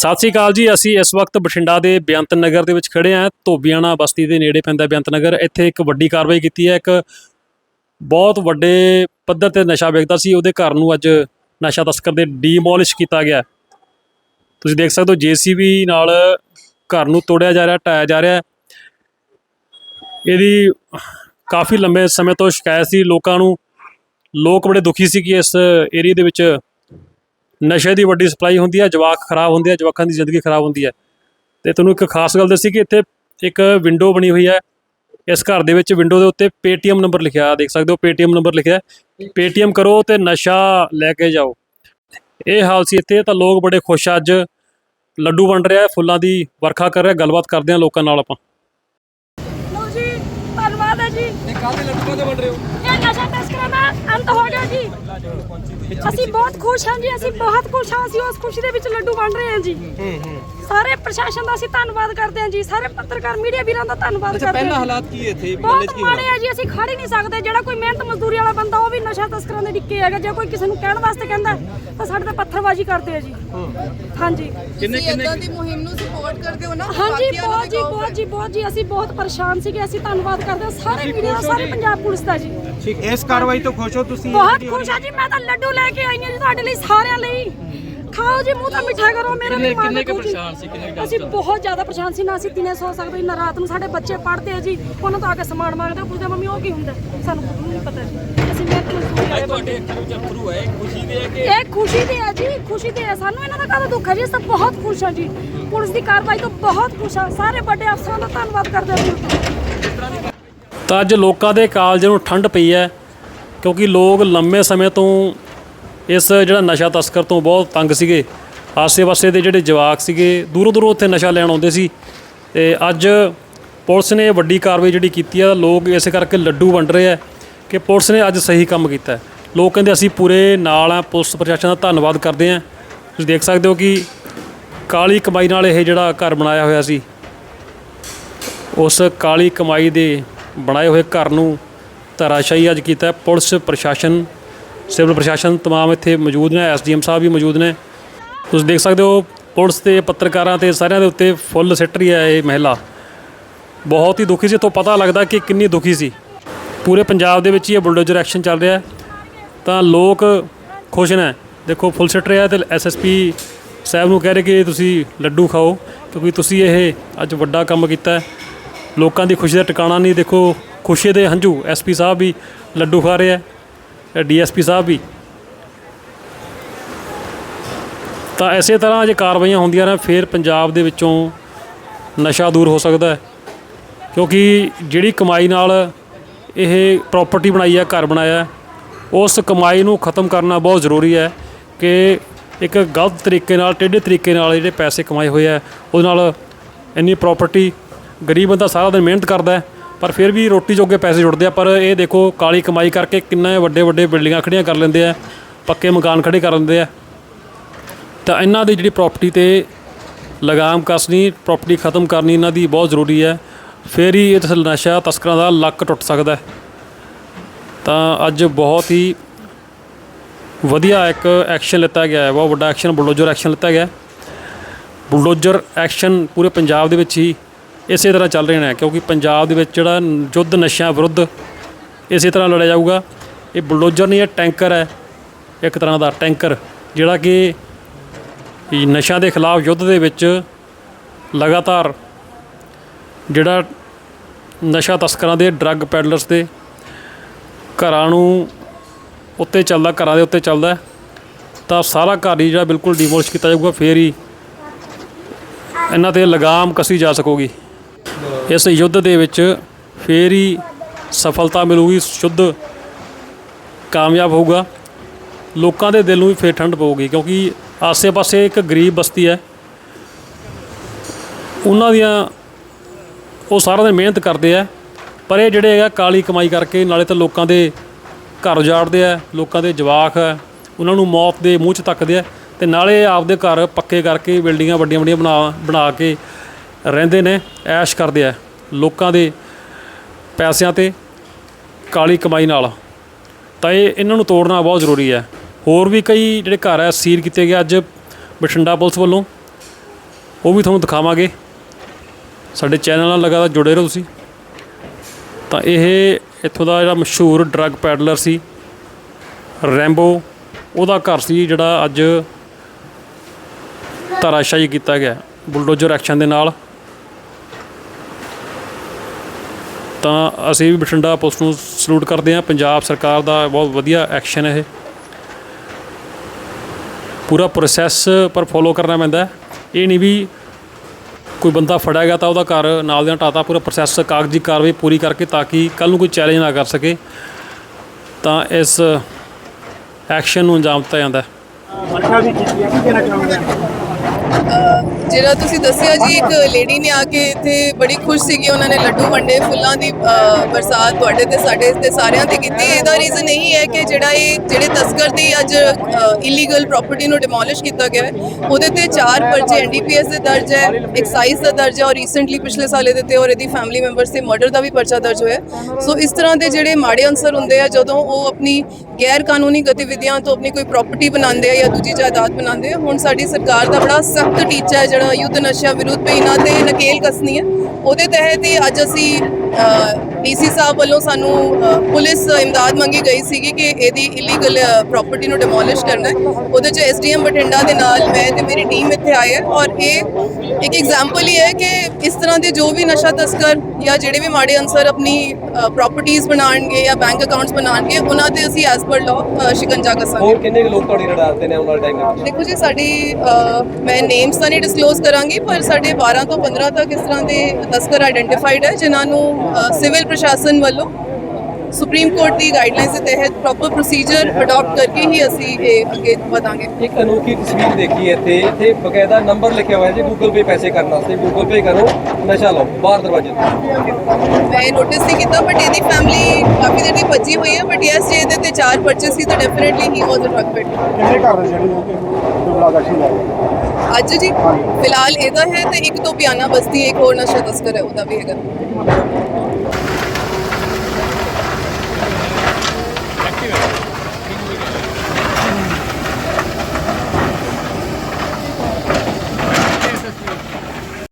ਸਤਿ ਸ੍ਰੀ ਅਕਾਲ ਜੀ, ਅਸੀਂ ਇਸ ਵਕਤ ਬਠਿੰਡਾ ਦੇ ਬੇਅੰਤ ਨਗਰ ਦੇ ਵਿੱਚ ਖੜੇ ਹਾਂ। ਧੋਬੀਆਣਾ ਬਸਤੀ ਦੇ ਨੇੜੇ ਪੈਂਦਾ ਬੇਅੰਤ ਨਗਰ। ਇੱਥੇ ਇੱਕ ਵੱਡੀ ਕਾਰਵਾਈ ਕੀਤੀ ਹੈ। ਇੱਕ ਬਹੁਤ ਵੱਡੇ ਪੱਧਰ ਤੇ ਨਸ਼ਾ ਵੇਚਦਾ ਸੀ। ਉਹਦੇ ਘਰ ਨੂੰ ਅੱਜ ਨਸ਼ਾ ਤਸਕਰ ਦੇ ਡੀਮੋਲਿਸ਼ ਕੀਤਾ ਗਿਆ ਤੁਸੀਂ ਦੇਖ ਸਕਦੇ ਹੋ, ਜੀਸੀਬੀ ਨਾਲ ਘਰ ਨੂੰ ਤੋੜਿਆ ਜਾ ਰਿਹਾ, ਢਾਇਆ ਜਾ ਰਿਹਾ ਇਹਦੀ ਕਾਫੀ ਲੰਬੇ ਸਮੇਂ ਤੋਂ ਸ਼ਿਕਾਇਤ ਸੀ। ਲੋਕਾਂ ਨੂੰ, ਲੋਕ ਬੜੇ ਦੁਖੀ ਸੀ ਕਿ ਇਸ ਏਰੀਆ ਦੇ ਵਿੱਚ ਨਸ਼ੇ ਦੀ ਵੱਡੀ ਸਪਲਾਈ ਹੁੰਦੀ ਹੈ ਜਵਾਕ ਖਰਾਬ ਹੁੰਦੇ ਆ ਜਵਾਕਾਂ ਦੀ ਜ਼ਿੰਦਗੀ ਖਰਾਬ ਹੁੰਦੀ ਹੈ। ਤੇ ਤੁਹਾਨੂੰ ਇੱਕ ਖਾਸ ਗੱਲ ਦੱਸੀ ਕਿ ਇੱਥੇ ਇੱਕ ਵਿੰਡੋ ਬਣੀ ਹੋਈ ਹੈ। ਇਸ ਘਰ ਦੇ ਵਿੱਚ ਵਿੰਡੋ ਦੇ ਉੱਤੇ Paytm ਨੰਬਰ ਲਿਖਿਆ ਦੇਖ ਸਕਦੇ ਹੋ Paytm ਨੰਬਰ ਲਿਖਿਆ Paytm ਕਰੋ ਤੇ ਨਸ਼ਾ ਲੈ ਕੇ ਜਾਓ। ਇਹ ਹਾਲ ਸੀ ਇੱਥੇ ਤਾਂ ਲੋਕ ਬੜੇ ਖੁਸ਼ ਆ ਅੱਜ ਲੱਡੂ ਵੰਡ ਰਿਹਾ ਫੁੱਲਾਂ ਦੀ ਵਰਖਾ ਕਰ ਰਿਹਾ ਗੱਲਬਾਤ ਕਰਦੇ ਆ ਲੋਕਾਂ ਨਾਲ ਆਪਾਂ। ਲਓ ਜੀ ਧੰਨਵਾਦ ਹੈ ਜੀ। ਇਹ ਕਾਹਦੇ ਲੱਡੂ ਕਾਹਦੇ ਵੰਡ ਰਹੇ ਹੋ? ਇਹ ਨਸ਼ਾ ਤਸਕਰਾਂ ਦਾ ਅੰਤ ਹੋ ਗਿਆ ਜੀ। ਅਸੀਂ ਬਹੁਤ ਖੁਸ਼ ਹਾਂ ਜੀ ਅਸੀਂ ਬਹੁਤ ਖੁਸ਼ ਹਾਂ ਅਸੀਂ ਉਸ ਖੁਸ਼ੀ ਦੇ ਵਿੱਚ ਲੱਡੂ ਵੰਡ ਰਹੇ ਹਾਂ ਜੀ। ਸਾਰੇ ਪ੍ਰਸ਼ਾਸਨ ਦਾ ਅਸੀਂ ਧੰਨਵਾਦ ਕਰਦੇ ਹਾਂ ਜੀ ਸਾਰੇ ਪੱਤਰਕਾਰ ਮੀਡੀਆ ਵੀਰਾਂ ਦਾ ਧੰਨਵਾਦ ਕਰਦੇ ਪਹਿਲਾਂ ਹਾਂ ਹਾਲਾਤ ਕੀ ਇੱਥੇ? ਬਹੁਤ ਮਾੜੇ ਆ ਜੀ ਅਸੀਂ ਖੜ ਹੀ ਨਹੀਂ ਸਕਦੇ। ਜਿਹੜਾ ਕੋਈ ਮਿਹਨਤ ਮਜ਼ਦੂਰੀ ਵਾਲਾ ਬੰਦਾ ਉਹ ਵੀ ਨਸ਼ਾ ਤਸਕਰਾਂ ਦੇ ਡਿੱਕੇ ਹੈਗਾ। ਜੇ ਕੋਈ ਕਿਸੇ ਨੂੰ ਕਹਿਣ ਵਾਸਤੇ ਕਹਿੰਦਾ ਤਾਂ ਸਾਡੇ ਤੇ ਪੱਥਰਬਾਜ਼ੀ ਕਰਦੇ ਆ ਜੀ। ਹਾਂਜੀ। ਕਿੰਨੇ ਏਦਾਂ ਦੀ ਮੁਹਿੰਮ ਨੂੰ ਸਪੋਰਟ ਕਰਦੇ ਹੋ ਨਾ ਹਾਂਜੀ ਬਹੁਤ ਜੀ। ਬਹੁਤ ਜੀ ਬਹੁਤ ਜੀ। ਅਸੀਂ ਬਹੁਤ ਪਰੇਸ਼ਾਨ ਸੀਗੇ ਅਸੀਂ ਧੰਨਵਾਦ ਕਰਦੇ ਹਾਂ। ਸਾਰੇ ਮੀਡੀਆ ਸਾਰੇ ਪੰਜਾਬ ਪੁਲਿਸ ਦਾ ਜੀ। ਇਸ ਕਾਰਵਾਈ ਤੋਂ ਖੁਸ਼ ਹੋ ਤੁਸੀਂ? ਬਹੁਤ ਖੁਸ਼ ਹਾਂ ਜੀ ਮੈਂ ਤਾਂ ਲੱਡੂ ਲੈ ਕੇ ਆਈ ਹਾਂ ਜੀ ਤੁਹਾਡੇ ਲਈ ਸਾਰਿਆਂ ਲਈ। ਖਾਓ ਜੀ ਮੂੰਹ ਤਾਂ ਮਿੱਠਾ ਕਰੋ ਮੇਰੇ ਮਨ ਕਿੰਨੇ ਕੁ ਜੀ। ਪਰੇਸ਼ਾਨ ਸੀ, ਕਿੰਨੇ ਕੁ ਅਸੀਂ ਬਹੁਤ ਜ਼ਿਆਦਾ ਪਰੇਸ਼ਾਨ ਸੀ ਨਾ ਅਸੀਂ ਦਿਨੇ ਸੌ ਸਕਦੇ ਨਾ ਰਾਤ ਨੂੰ ਸਾਡੇ ਬੱਚੇ ਪੜ੍ਹਦੇ ਆ ਜੀ ਉਹਨਾਂ ਤੋਂ ਆ ਕੇ ਸਮਾਨ ਮੰਗਦੇ ਆ, ਪੁੱਛਦੇ ਆ, ਮੰਮੀ ਉਹ ਕੀ ਹੁੰਦਾ? ਸਾਨੂੰ ਨਹੀਂ ਪਤਾ ਜੀ। ਅਸੀਂ ਮਿਹਨਤ ਮਜ਼ਦੂਰੀ ਵਾਲੇ ਬੰਦੇ ਅੱਖਾਂ ਵਿੱਚ ਅਥਰੂ ਹੈ ਖੁਸ਼ੀ ਦੇ ਹੈ ਕਿ ਇਹ ਖੁਸ਼ੀ ਦੀ ਹੈ ਜੀ ਖੁਸ਼ੀ ਦੀ ਹੈ ਸਾਨੂੰ ਇਹਨਾਂ ਦਾ ਕਾਹਦਾ ਦੁੱਖ ਹੈ ਜੀ? ਅਸੀਂ ਤਾਂ ਬਹੁਤ ਖੁਸ਼ ਹਾਂ ਜੀ। ਪੁਲਿਸ ਦੀ ਕਾਰਵਾਈ ਤੋਂ ਬਹੁਤ ਖੁਸ਼ ਹਾਂ। ਸਾਰੇ ਵੱਡੇ ਅਫਸਰਾਂ ਦਾ ਧੰਨਵਾਦ ਕਰਦੇ ਹਾਂ ਤਾਂ ਅੱਜ ਲੋਕਾਂ ਦੇ ਕਾਲਜ ਨੂੰ ਠੰਡ ਪਈ ਹੈ, ਕਿਉਂਕਿ ਲੋਕ ਲੰਮੇ ਸਮੇਂ ਤੋਂ ਇਸ ਜਿਹੜਾ ਨਸ਼ਾ ਤਸਕਰ ਤੋਂ ਬਹੁਤ ਤੰਗ ਸੀਗੇ। ਆਸੇ-ਪਾਸੇ ਦੇ ਜਿਹੜੇ ਜਵਾਕ ਸੀਗੇ ਦੂਰੋਂ ਦੂਰੋਂ ਉੱਥੇ ਨਸ਼ਾ ਲੈਣ ਆਉਂਦੇ ਸੀ। ਤੇ ਅੱਜ ਪੁਲਿਸ ਨੇ ਵੱਡੀ ਕਾਰਵਾਈ ਜਿਹੜੀ ਕੀਤੀ ਆ, ਲੋਕ ਇਸ ਕਰਕੇ ਲੱਡੂ ਵੰਡ ਰਹੇ ਆ ਕਿ ਪੁਲਿਸ ਨੇ ਅੱਜ ਸਹੀ ਕੰਮ ਕੀਤਾ। ਲੋਕ ਕਹਿੰਦੇ ਅਸੀਂ ਪੂਰੇ ਨਾਲ ਆ, ਪੁਲਿਸ ਪ੍ਰਸ਼ਾਸਨ ਦਾ ਧੰਨਵਾਦ ਕਰਦੇ ਆ। ਤੁਸੀਂ ਦੇਖ ਸਕਦੇ ਹੋ ਕਿ ਕਾਲੀ ਕਮਾਈ ਨਾਲ ਇਹ ਜਿਹੜਾ ਘਰ ਬਣਾਇਆ ਹੋਇਆ ਸੀ, ਉਸ ਕਾਲੀ ਕਮਾਈ ਦੇ ਬਣਾਏ ਹੋਏ ਘਰ ਨੂੰ ਧਰਾਸ਼ਾਹੀ ਅੱਜ ਕੀਤਾ ਪੁਲਿਸ, ਪ੍ਰਸ਼ਾਸਨ, ਸਿਵਲ ਪ੍ਰਸ਼ਾਸਨ ਤਮਾਮ ਇੱਥੇ ਮੌਜੂਦ ਨੇ, ਐਸਡੀਐਮ ਸਾਹਿਬ ਵੀ ਮੌਜੂਦ ਨੇ। ਤੁਸੀਂ ਦੇਖ ਸਕਦੇ ਹੋ, ਪੁਲਿਸ ਤੇ ਪੱਤਰਕਾਰਾਂ ਤੇ ਸਾਰਿਆਂ ਦੇ ਉੱਤੇ ਫੁੱਲ ਸਿੱਟ ਰਹੀ ਹੈ ਇਹ ਮਹਿਲਾ। ਬਹੁਤ ਹੀ ਦੁਖੀ ਸੀ ਤੋਂ ਪਤਾ ਲੱਗਦਾ ਕਿ ਕਿੰਨੀ ਦੁਖੀ ਸੀ। ਪੂਰੇ ਪੰਜਾਬ ਦੇ ਵਿੱਚ ਹੀ ਇਹ ਬੁਲਡੋਜ਼ਰ ਐਕਸ਼ਨ ਚੱਲ ਰਿਹਾ ਤਾਂ ਲੋਕ ਖੁਸ਼ ਨੇ। ਦੇਖੋ, ਫੁੱਲ ਸਿੱਟ ਰਿਹਾ ਤੇ ਐਸਐਸਪੀ ਸਾਹਿਬ ਨੂੰ ਕਹਿ ਰਹੇ ਕਿ ਤੁਸੀਂ ਲੱਡੂ ਖਾਓ, ਕਿਉਂਕਿ ਤੁਸੀਂ ਇਹ ਅੱਜ ਵੱਡਾ ਕੰਮ ਕੀਤਾ ਲੋਕਾਂ ਦੀ ਖੁਸ਼ੀ ਦਾ ਟਿਕਾਣਾ ਨਹੀਂ, ਦੇਖੋ ਖੁਸ਼ੀ ਦੇ ਹੰਝੂ ਐਸਪੀ ਸਾਹਿਬ ਵੀ ਲੱਡੂ ਖਾ ਰਹੇ ਆ ਡੀਐਸਪੀ ਸਾਹਿਬ ਵੀ। ਤਾਂ ਇਸੇ ਤਰ੍ਹਾਂ ਜੇ ਕਾਰਵਾਈਆਂ ਹੁੰਦੀਆਂ ਰਹਿਣ, ਫਿਰ ਪੰਜਾਬ ਦੇ ਵਿੱਚੋਂ ਨਸ਼ਾ ਦੂਰ ਹੋ ਸਕਦਾ ਹੈ। ਕਿਉਂਕਿ ਜਿਹੜੀ ਕਮਾਈ ਨਾਲ ਇਹ ਪ੍ਰਾਪਰਟੀ ਬਣਾਈ ਹੈ, ਘਰ ਬਣਾਇਆ ਉਸ ਕਮਾਈ ਨੂੰ ਖਤਮ ਕਰਨਾ ਬਹੁਤ ਜ਼ਰੂਰੀ ਹੈ ਕਿ ਇੱਕ ਗਲਤ ਤਰੀਕੇ ਨਾਲ, ਟੇਢੇ ਤਰੀਕੇ ਨਾਲ ਜਿਹੜੇ ਪੈਸੇ ਕਮਾਏ ਹੋਏ ਆ, ਉਹਦੇ ਨਾਲ ਇੰਨੀ ਪ੍ਰਾਪਰਟੀ ਗਰੀਬ ਬੰਦਾ ਸਾਰਾ ਦਿਨ ਮਿਹਨਤ ਕਰਦਾ ਹੈ, ਪਰ ਫਿਰ ਵੀ ਰੋਟੀ ਜੋਗੇ ਪੈਸੇ ਜੁੜਦੇ ਆ, ਪਰ ਇਹ ਦੇਖੋ ਕਾਲੀ ਕਮਾਈ ਕਰਕੇ ਕਿੰਨੇ ਵੱਡੇ ਵੱਡੇ ਬਿਲਡਿੰਗਾਂ ਖੜੀਆਂ ਕਰ ਲੈਂਦੇ ਆ, ਪੱਕੇ ਮਕਾਨ ਖੜੇ ਕਰ ਲੈਂਦੇ ਆ। ਤਾਂ ਇਹਨਾਂ ਦੀ ਜਿਹੜੀ ਪ੍ਰਾਪਰਟੀ ਤੇ ਲਗਾਮ ਕਸਣੀ ਪ੍ਰਾਪਰਟੀ ਖਤਮ ਕਰਨੀ ਇਹਨਾਂ ਦੀ ਬਹੁਤ ਜ਼ਰੂਰੀ ਹੈ, ਫਿਰ ਹੀ ਇਸ ਨਸ਼ਾ ਤਸਕਰਾਂ ਦਾ ਲੱਕ ਟੁੱਟ ਸਕਦਾ ਹੈ। ਤਾਂ ਅੱਜ ਬਹੁਤ ਹੀ ਵਧੀਆ ਇੱਕ ਐਕਸ਼ਨ ਲਿੱਤਾ ਗਿਆ ਹੈ, ਬਹੁਤ ਵੱਡਾ ਐਕਸ਼ਨ ਬੁਲਡੋਜ਼ਰ ਐਕਸ਼ਨ ਲਿੱਤਾ ਗਿਆ ਬੁਲਡੋਜ਼ਰ ਐਕਸ਼ਨ ਪੂਰੇ ਪੰਜਾਬ ਦੇ ਵਿੱਚ ਹੀ ਇਸੇ ਤਰ੍ਹਾਂ ਚੱਲ ਰਹੇ ਨੇ, ਕਿਉਂਕਿ ਪੰਜਾਬ ਦੇ ਵਿੱਚ ਜਿਹੜਾ ਯੁੱਧ ਨਸ਼ਿਆਂ ਵਿਰੁੱਧ ਇਸੇ ਤਰ੍ਹਾਂ ਲੜਿਆ ਜਾਊਗਾ। ਇਹ ਬੁਲਡੋਜ਼ਰ ਨਹੀਂ, ਇਹ ਟੈਂਕਰ ਹੈ, ਇੱਕ ਤਰ੍ਹਾਂ ਦਾ ਟੈਂਕਰ, ਜਿਹੜਾ ਕਿ ਇਹ ਨਸ਼ਿਆਂ ਦੇ ਖਿਲਾਫ ਯੁੱਧ ਦੇ ਵਿੱਚ ਲਗਾਤਾਰ ਜਿਹੜਾ ਨਸ਼ਾ ਤਸਕਰਾਂ ਦੇ, ਡਰੱਗ ਪੈਡਲਰਸ ਦੇ ਘਰਾਂ ਨੂੰ ਉੱਤੇ ਚੱਲਦਾ, ਘਰਾਂ ਦੇ ਉੱਤੇ ਚੱਲਦਾ ਤਾਂ ਸਾਰਾ ਘਰ ਹੀ ਜਿਹੜਾ ਬਿਲਕੁਲ ਡਿਮੋਲਿਸ਼ ਕੀਤਾ ਜਾਊਗਾ, ਫੇਰ ਹੀ ਇਹਨਾਂ ਤੇ ਲਗਾਮ ਕਸੀ ਜਾ ਸਕੂਗੀ। ਇਸ ਯੁੱਧ ਦੇ ਵਿੱਚ ਫੇਰ ਹੀ ਸਫਲਤਾ ਮਿਲੂਗੀ, ਸ਼ੁੱਧ ਕਾਮਯਾਬ ਹੋਊਗਾ। ਲੋਕਾਂ ਦੇ ਦਿਲ ਨੂੰ ਵੀ ਫੇਰ ਠੰਡ ਪਊਗੀ, ਕਿਉਂਕਿ ਆਸੇ-ਪਾਸੇ ਇੱਕ ਗਰੀਬ ਬਸਤੀ ਹੈ। ਉਹਨਾਂ ਦੀਆਂ ਉਹ ਸਾਰਾ ਦਿਨ ਮਿਹਨਤ ਕਰਦੇ ਆ, ਪਰ ਇਹ ਜਿਹੜੇ ਹੈਗਾ ਕਾਲੀ ਕਮਾਈ ਕਰਕੇ, ਨਾਲੇ ਤਾਂ ਲੋਕਾਂ ਦੇ ਘਰ ਉਜਾੜਦੇ ਆ, ਲੋਕਾਂ ਦੇ ਜਵਾਕ ਹੈ ਉਹਨਾਂ ਨੂੰ ਮੌਤ ਦੇ ਮੂੰਹ 'ਚ ਤੱਕਦੇ ਆ, ਤੇ ਨਾਲੇ ਆਪਦੇ ਘਰ ਪੱਕੇ ਕਰਕੇ, ਬਿਲਡਿੰਗਾਂ ਵੱਡੀਆਂ ਵੱਡੀਆਂ ਬਣਾ ਬਣਾ ਕੇ ਰਹਿੰਦੇ ਨੇ, ਐਸ਼ ਕਰਦੇ ਆ ਲੋਕਾਂ ਦੇ ਪੈਸਿਆਂ ਤੇ ਕਾਲੀ ਕਮਾਈ ਨਾਲ। ਤਾਂ ਇਹ ਇਹਨਾਂ ਨੂੰ ਤੋੜਨਾ ਬਹੁਤ ਜ਼ਰੂਰੀ ਹੈ। ਹੋਰ ਵੀ ਕਈ ਜਿਹੜੇ ਘਰ ਹੈ ਸੀਲ ਕੀਤੇ ਗਏ ਅੱਜ ਬਠਿੰਡਾ ਪੁਲਿਸ ਵੱਲੋਂ। ਉਹ ਵੀ ਤੁਹਾਨੂੰ ਦਿਖਾਵਾਂਗੇ। ਸਾਡੇ ਚੈਨਲ ਨਾਲ ਲਗਾਤਾਰ ਜੁੜੇ ਰਹੋ ਤੁਸੀਂ। ਤਾਂ ਇਹ ਇੱਥੋਂ ਦਾ ਜਿਹੜਾ ਮਸ਼ਹੂਰ ਡਰੱਗ ਪੈਡਲਰ ਸੀ, ਰੈਂਬੋ, ਉਹਦਾ ਘਰ ਸੀ ਜਿਹੜਾ ਅੱਜ ਧਰਾਸ਼ਾਹੀ ਕੀਤਾ ਗਿਆ। ਬੁਲਡੋਜ਼ਰ ਐਕਸ਼ਨ ਦੇ ਨਾਲ ਤਾਂ ਅਸੀਂ ਵੀ ਬਠਿੰਡਾ ਪੁਲਿਸ ਨੂੰ ਸਲੂਟ ਕਰਦੇ ਹਾਂ। ਪੰਜਾਬ ਸਰਕਾਰ ਦਾ ਬਹੁਤ ਵਧੀਆ ਐਕਸ਼ਨ ਹੈ ਇਹ। ਪੂਰਾ ਪ੍ਰੋਸੈਸ ਪਰ ਫੋਲੋ ਕਰਨਾ ਪੈਂਦਾ ਇਹ ਨਹੀਂ ਵੀ ਕੋਈ ਬੰਦਾ ਫੜਿਆ ਗਿਆ ਤਾਂ ਉਹਦਾ ਘਰ ਨਾਲ ਦੇ ਨਾਲ ਢਾਤਾ ਪੂਰਾ ਪ੍ਰੋਸੈਸ ਕਾਗਜ਼ੀ ਕਾਰਵਾਈ ਪੂਰੀ ਕਰਕੇ ਤਾਂ ਕਿ ਕੱਲ ਨੂੰ ਕੋਈ ਚੈਲੰਜ ਨਾ ਕਰ ਸਕੇ। ਤਾਂ ਇਸ ਐਕਸ਼ਨ ਨੂੰ ਅੰਜਾਮ ਦਿੱਤਾ ਜਾਂਦਾ ਹੈ। ਜਿਹੜਾ ਤੁਸੀਂ ਦੱਸਿਆ ਜੀ, ਇੱਕ ਲੇਡੀ ਨੇ ਆ ਕੇ ਇੱਥੇ ਬੜੀ ਖੁਸ਼ ਸੀਗੀ, ਉਹਨਾਂ ਨੇ ਲੱਡੂ ਵੰਡੇ, ਫੁੱਲਾਂ ਦੀ ਬਰਸਾਤ ਤੁਹਾਡੇ ਤੇ, ਸਾਡੇ ਤੇ ਸਾਰਿਆਂ ਤੇ ਕੀਤੀ। ਇਹਦਾ ਰੀਜ਼ਨ ਇਹੀ ਹੈ ਕਿ ਜਿਹੜਾ ਇਹ, ਜਿਹੜੇ ਤਸਕਰ ਦੀ ਅੱਜ ਇਲੀਗਲ ਪ੍ਰਾਪਰਟੀ ਨੂੰ ਡਿਮੋਲਿਸ਼ ਕੀਤਾ ਗਿਆ ਹੈ, ਉਹਦੇ ਤੇ ਚਾਰ ਪਰਚੇ ਐਨਡੀਪੀਐਸ ਦੇ ਦਰਜ ਹੈ ਐਕਸਾਈਜ਼ ਦਾ ਦਰਜ ਹੈ ਔਰ ਰੀਸੈਂਟਲੀ ਪਿਛਲੇ ਸਾਲ ਇਹਦੇ ਤੇ ਔਰ ਇਹਦੀ ਫੈਮਿਲੀ ਮੈਂਬਰਸ ਤੇ ਮਰਡਰ ਦਾ ਵੀ ਪਰਚਾ ਦਰਜ ਹੋਇਆ ਸੋ ਇਸ ਤਰ੍ਹਾਂ ਦੇ ਜਿਹੜੇ ਮਾੜੇ ਅਨਸਰ ਹੁੰਦੇ ਆ, ਜਦੋਂ ਉਹ ਆਪਣੀ ਗੈਰ ਕਾਨੂੰਨੀ ਗਤੀਵਿਧੀਆਂ ਤੋਂ ਆਪਣੀ ਕੋਈ ਪ੍ਰਾਪਰਟੀ ਬਣਾਉਂਦੇ ਆ ਜਾਂ ਦੂਜੀ ਜਾਇਦਾਦ ਬਣਾਉਂਦੇ ਆ, ਹੁਣ ਸਾਡੀ ਸਰਕਾਰ ਦਾ ਬੜਾ ਸਖਤ ਟੀਚਾ ਹੈ ਜਿਹੜਾ ਯੁੱਧ ਨਸ਼ਾ ਵਿਰੁੱਧ ਇਹਨਾਂ ਤੇ ਨਕੇਲ ਕਸਣੀ ਹੈ। ਉਹਦੇ ਤਹਿਤ ਹੀ ਅੱਜ ਅਸੀਂ ਡੀਸੀ ਸਾਹਿਬ ਵੱਲੋਂ ਸਾਨੂੰ ਪੁਲਿਸ ਇਮਦਾਦ ਮੰਗੀ ਗਈ ਸੀਗੀ ਕਿ ਇਹਦੀ ਇਲੀਗਲ ਪ੍ਰਾਪਰਟੀ ਨੂੰ ਡਿਮੋਲਿਸ਼ ਕਰਨਾ ਉਹਦੇ ਚ ਐਸਡੀਐਮ ਬਠਿੰਡਾ ਦੇ ਨਾਲ ਮੈਂ ਤੇ ਮੇਰੀ ਟੀਮ ਇੱਥੇ ਆਏ ਹੈ ਔਰ ਇਹ ਇੱਕ ਐਗਜ਼ਾਮਪਲ ਹੀ ਹੈ ਕਿ ਇਸ ਤਰ੍ਹਾਂ ਦੇ ਜੋ ਵੀ ਨਸ਼ਾ ਤਸਕਰ ਜਾਂ ਜਿਹੜੇ ਵੀ ਮਾੜੇ ਅਨਸਰ ਆਪਣੀ ਪ੍ਰਾਪਰਟੀਆਂ ਬਣਾਉਣਗੇ ਜਾਂ ਬੈਂਕ ਅਕਾਊਂਟਸ ਬਣਾਉਣਗੇ ਉਹਨਾਂ ਤੇ ਅਸੀਂ ਐਸ ਪਰ ਲਾਅ ਸ਼ਿਕੰਜਾ ਕਸਾਂਗੇ। ਹੋਰ ਕਿੰਨੇ ਲੋਕ ਤੁਹਾਡੀ ਰਡਾਰ ਤੇ ਨੇ ਟਾਈਮ ਦੇ ਵਿੱਚ? ਦੇਖੋ ਜੀ ਸਾਡੀ ਮੈਂ ਨੇਮਸ ਤਾਂ ਨਹੀਂ ਡਿਸਕਲੋਜ਼ ਕਰਾਂਗੀ ਪਰ ਸਾਡੇ 12 ਤੋਂ 15 ਤੱਕ ਇਸ ਤਰ੍ਹਾਂ ਦੇ ਤਸਕਰ ਆਇਡੈਂਟੀਫਾਈਡ ਹੈ ਜਿਨ੍ਹਾਂ ਨੂੰ ਸਿਵਲ ਪ੍ਰਸ਼ਾਸਨ ਵੱਲੋਂ ਸੁਪਰੀਮ ਕੋਰਟ ਦੀ ਗਾਈਡਲਾਈਨਸ ਦੇ ਤਹਿਤ ਪ੍ਰੋਪਰ ਪ੍ਰੋਸੀਜਰ ਅਡਾਪਟ ਕਰਕੇ ਹੀ ਅਸੀਂ ਇਹ ਅੱਗੇ ਵਧਾਂਗੇ। ਇੱਕ ਅਨੋਖੀ ਤਸਵੀਰ ਦੇਖੀ ਹੈ ਇੱਥੇ। ਇੱਥੇ ਬਕਾਇਦਾ ਨੰਬਰ ਲਿਖਿਆ ਹੋਇਆ ਜੀ ਗੂਗਲ ਪੇ ਪੈਸੇ ਕਰਨ ਵਾਸਤੇ ਗੂਗਲ ਪੇ ਕਰੋ ਨਸ਼ਾ ਲਓ ਬਾਹਰ ਦਰਵਾਜ਼ੇ ਤੇ। ਮੈਂ ਨੋਟਿਸ ਨਹੀਂ ਕੀਤਾ ਬਟ ਇਹਦੀ ਫੈਮਿਲੀ ਕਾਫੀ ਦੇਰ ਦੀ ਭੱਜੀ ਹੋਈ ਹੈ ਬਟ ਯੈਸ ਜੇ ਇਹਦੇ ਤੇ ਚਾਰ ਪਰਚੇਸ ਸੀ ਤਾਂ ਡੈਫੀਨਿਟਲੀ ਹੀ ਵਾਸ ਅ ਡਰਗ ਪਿਟ ਕਿੰਨੇ ਘਰ ਦੇ ਜਿਹੜੇ ਲੋਕ ਦੁਬਲਾ ਦਾ ਲੈ ਗਏ? ਅੱਜ ਜੀ ਫਿਲਹਾਲ ਇਹਦਾ ਹੈ ਤੇ ਇੱਕ ਤੋਂ ਪਿਆਨਾ ਬਸਤੀ ਇੱਕ ਹੋਰ ਨਸ਼ਾ ਤਸਕਰ ਹੈ ਉਹਦਾ ਵੀ ਹੈਗਾ।